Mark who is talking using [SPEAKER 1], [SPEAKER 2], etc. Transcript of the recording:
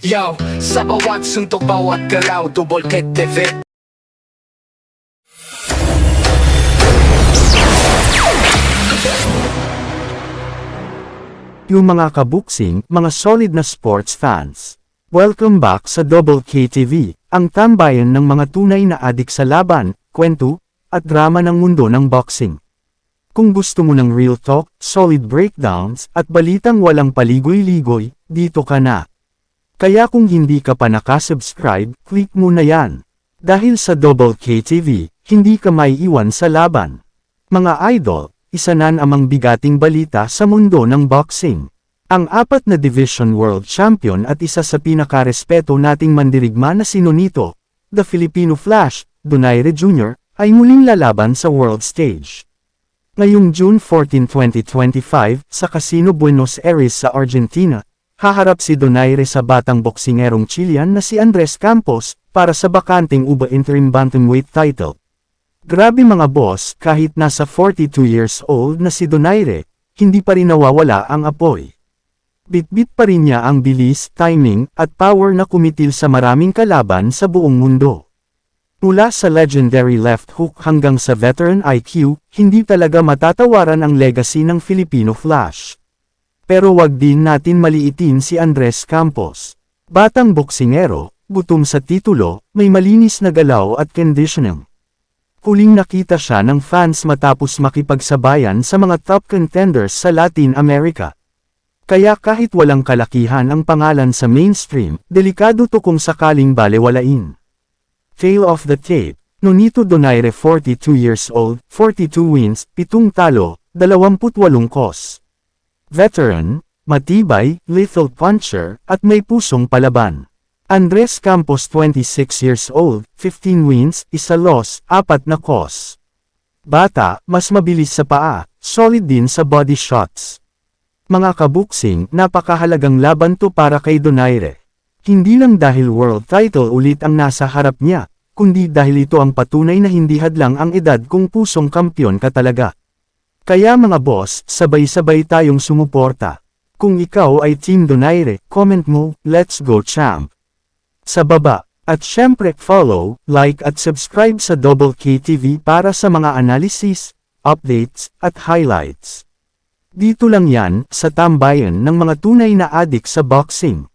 [SPEAKER 1] Yo, sa bawat suntok, bawat galaw Double K TV
[SPEAKER 2] Yung mga kabuksing, mga solid na sports fans. Welcome back sa Double KTV, ang tambayan ng mga tunay na adik sa laban, kwento, at drama ng mundo ng boxing. Kung gusto mo ng real talk, solid breakdowns, at balitang walang paligoy-ligoy, dito ka na. Kaya kung hindi ka pa nakasubscribe, click mo na yan. Dahil sa Double KTV, hindi ka may iwan sa laban. Mga idol, isa na namang bigating balita sa mundo ng boxing. Ang apat na Division World Champion at isa sa pinakarespeto nating mandirigma na sinunito, the Filipino Flash, Donaire Jr., ay muling lalaban sa world stage. Ngayong June 14, 2025, sa Casino Buenos Aires sa Argentina, haharap si Donaire sa batang boksingerong Chilean na si Andres Campos, para sa bakanting UBA Interim Bantamweight title. Grabe mga boss, kahit nasa 42 years old na si Donaire, hindi pa rin nawawala ang apoy. Bitbit pa rin niya ang bilis, timing, at power na kumitil sa maraming kalaban sa buong mundo. Mula sa legendary left hook hanggang sa veteran IQ, hindi talaga matatawaran ang legacy ng Filipino Flash. Pero wag din natin maliitin si Andres Campos. Batang boksingero, gutom sa titulo, may malinis na galaw at conditioning. Huling nakita siya ng fans matapos makipagsabayan sa mga top contenders sa Latin America. Kaya kahit walang kalakihan ang pangalan sa mainstream, delikado to kung sakaling balewalain. Tale of the tape, Nonito Donaire 42 years old, 42 wins, 7 talo, 28 kos. Veteran, matibay, lethal puncher, at may pusong palaban. Andres Campos 26 years old, 15 wins, isa loss, 4 na kos. Bata, mas mabilis sa paa, solid din sa body shots. Mga kabuksing, napakahalagang laban to para kay Donaire. Hindi lang dahil world title ulit ang nasa harap niya, kundi dahil ito ang patunay na hindi hadlang ang edad kung pusong kampyon ka talaga. Kaya mga boss, sabay-sabay tayong sumuporta. Kung ikaw ay Team Donaire, comment mo, let's go champ. Sa baba, at syempre follow, like at subscribe sa Double KTV para sa mga analysis, updates, at highlights. Dito lang yan, sa tambayan ng mga tunay na adik sa boxing.